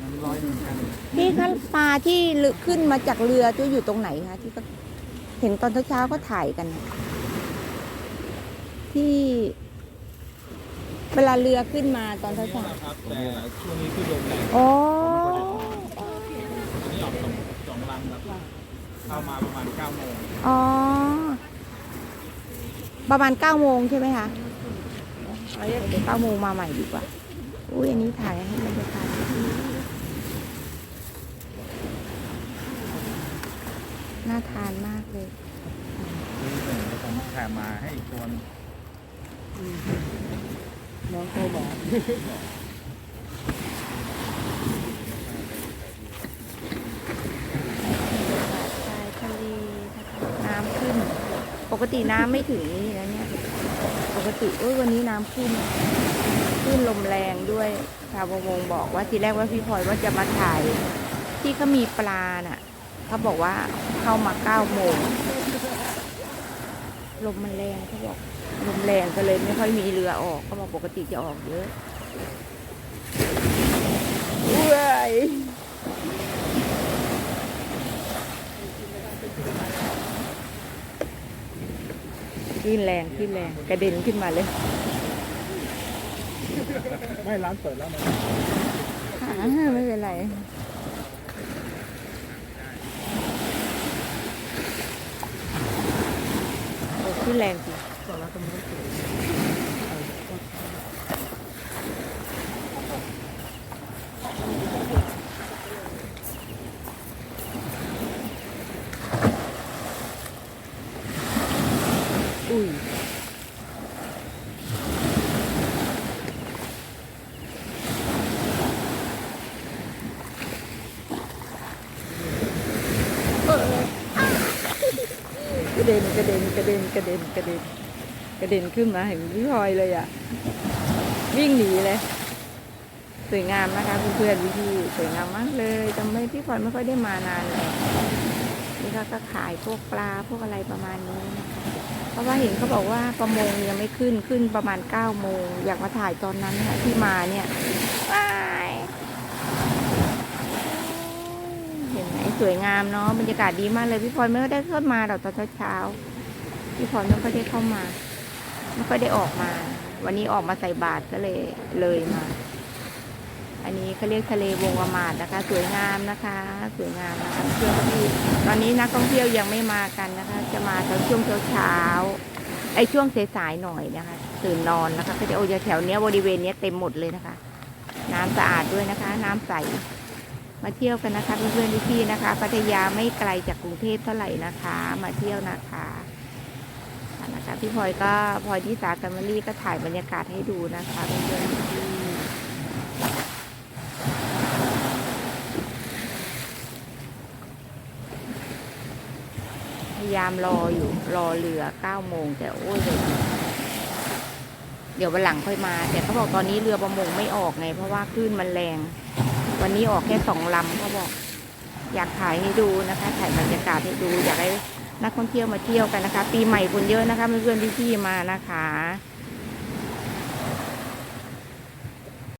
น้ำร้อยหนึ่งพันพี่คะปลาที่ลึกขึ้นมาจากเรือจะอยู่ตรงไหนคะที่ก็เห็นตอนเช้าๆก็ถ่ายกัน ที่เวลาเรือขึ้นมาตอนเช้าครับแต่ช่วงนี้คือลมแรงๆอ๋ออันนี้ออกสองสองลังครับเข้ามาประมาณเก้าโมงอ๋อ ประมาณเก้าโมงใช่ไหมคะ เก้าโมงมาใหม่ดีกว่า อุ้ยอันนี้ถ่ายให้บรรยากาศดีน่าทานมากเลยนี่หนึ่งเราต้องแถมมาให้อีกตัวหนึ่งน้องโทรบอกชายทะเลนะคะน้ำขึ้น ปกติน้ำไม่ถึงนี่นะเนี่ยป กติเอ้ยวันนี้น้ำขึ้นขึ้นลมแรงด้วยชาวประมงบอกว่าทีแรกว่าพี่พลอยว่าจะมาถ่าย ที่เขามีปลาน่ะเขาบอกว่าเข้ามาเก้าโมงลมมันแรงเขาบอกลมแรงก็เลยไม่ค่อยมีเรือออกเขาบอกปกติจะออกเยอะเว้ย ขึ้นแรงขึ้นแรงกระเด็นขึ้นมาเลย ไม่ร้านเปิดแล้วนะอ่าไม่เป็นไรโอ้ขึ้นแรงจริง ตอนแรกก็ไม่ได้เปิด อุ้ยกระเด็นกระเด็นกระเด็นกระเด็นกระเด็นกระเด็นขึ้นมาเห็นพี่พลอยเลยอะ วิ่งหนีเลยสวยงามนะคะเพื่อนๆพี่ๆสวยงามมากเลยจำไม่พี่พลอยไม่ค่อยได้มานานเลยนี่ก็ขายพวกปลาพวกอะไรประมาณนี้นะคะ เพราะว่าเห็นเขาบอกว่าประมงยังไม่ขึ้นขึ้นประมาณเก้าโมงอยากมาถ่ายตอนนั้นนะที่มาเนี่ยว้ายเห็นไหมสวยงามเนาะบรรยากาศดีมากเลยพี่พลอยไม่ได้เข้ามาหรอกตอนเช้าพี่พลอยไม่ค่อยได้เข้ามา ไม่ค่อยได้ออกมา วันนี้ออกมาใส่บาตรก็เลยเลยมา อันนี้เขาเรียกทะเลวงอมาดนะคะ สวยงามนะคะ สวยงามนะคะเพื่อนที่ตอนนี้นักท่องเที่ยวยังไม่มากันนะคะ จะมาตอนช่วงเช้าๆไอช่วงสายๆหน่อยนะคะ ตื่นนอนนะคะก็จะโอ้ยแถวเนี้ยบริเวณเนี้ยเต็มหมดเลยนะคะ น้ำสะอาดด้วยนะคะ น้ำใสมาเที่ยวกันนะคะเพื่อนๆพี่ๆนะคะพัทยาไม่ไกลจากกรุงเทพเท่าไหร่นะคะ มาเที่ยวนะคะนะคะพี่พลอยก็พลอยที่สาแฟมิลี่ก็ถ่ายบรรยากาศให้ดูนะคะเพื่อนๆายามรออยู่รอเรือเก้าโมงแต่โอ้ยเดี๋ยววันหลังค่อยมา แต่เขาบอกตอนนี้เรือประมงไม่ออกไง เพราะว่าคลื่นมันแรง วันนี้ออกแค่สองลำเขาบอก อยากถ่ายให้ดูนะคะถ่ายบรรยากาศให้ดูอยากให้นักท่องเที่ยวมาเที่ยวกันนะคะ ปีใหม่คนเยอะนะคะเพื่อนๆพี่ๆมานะคะ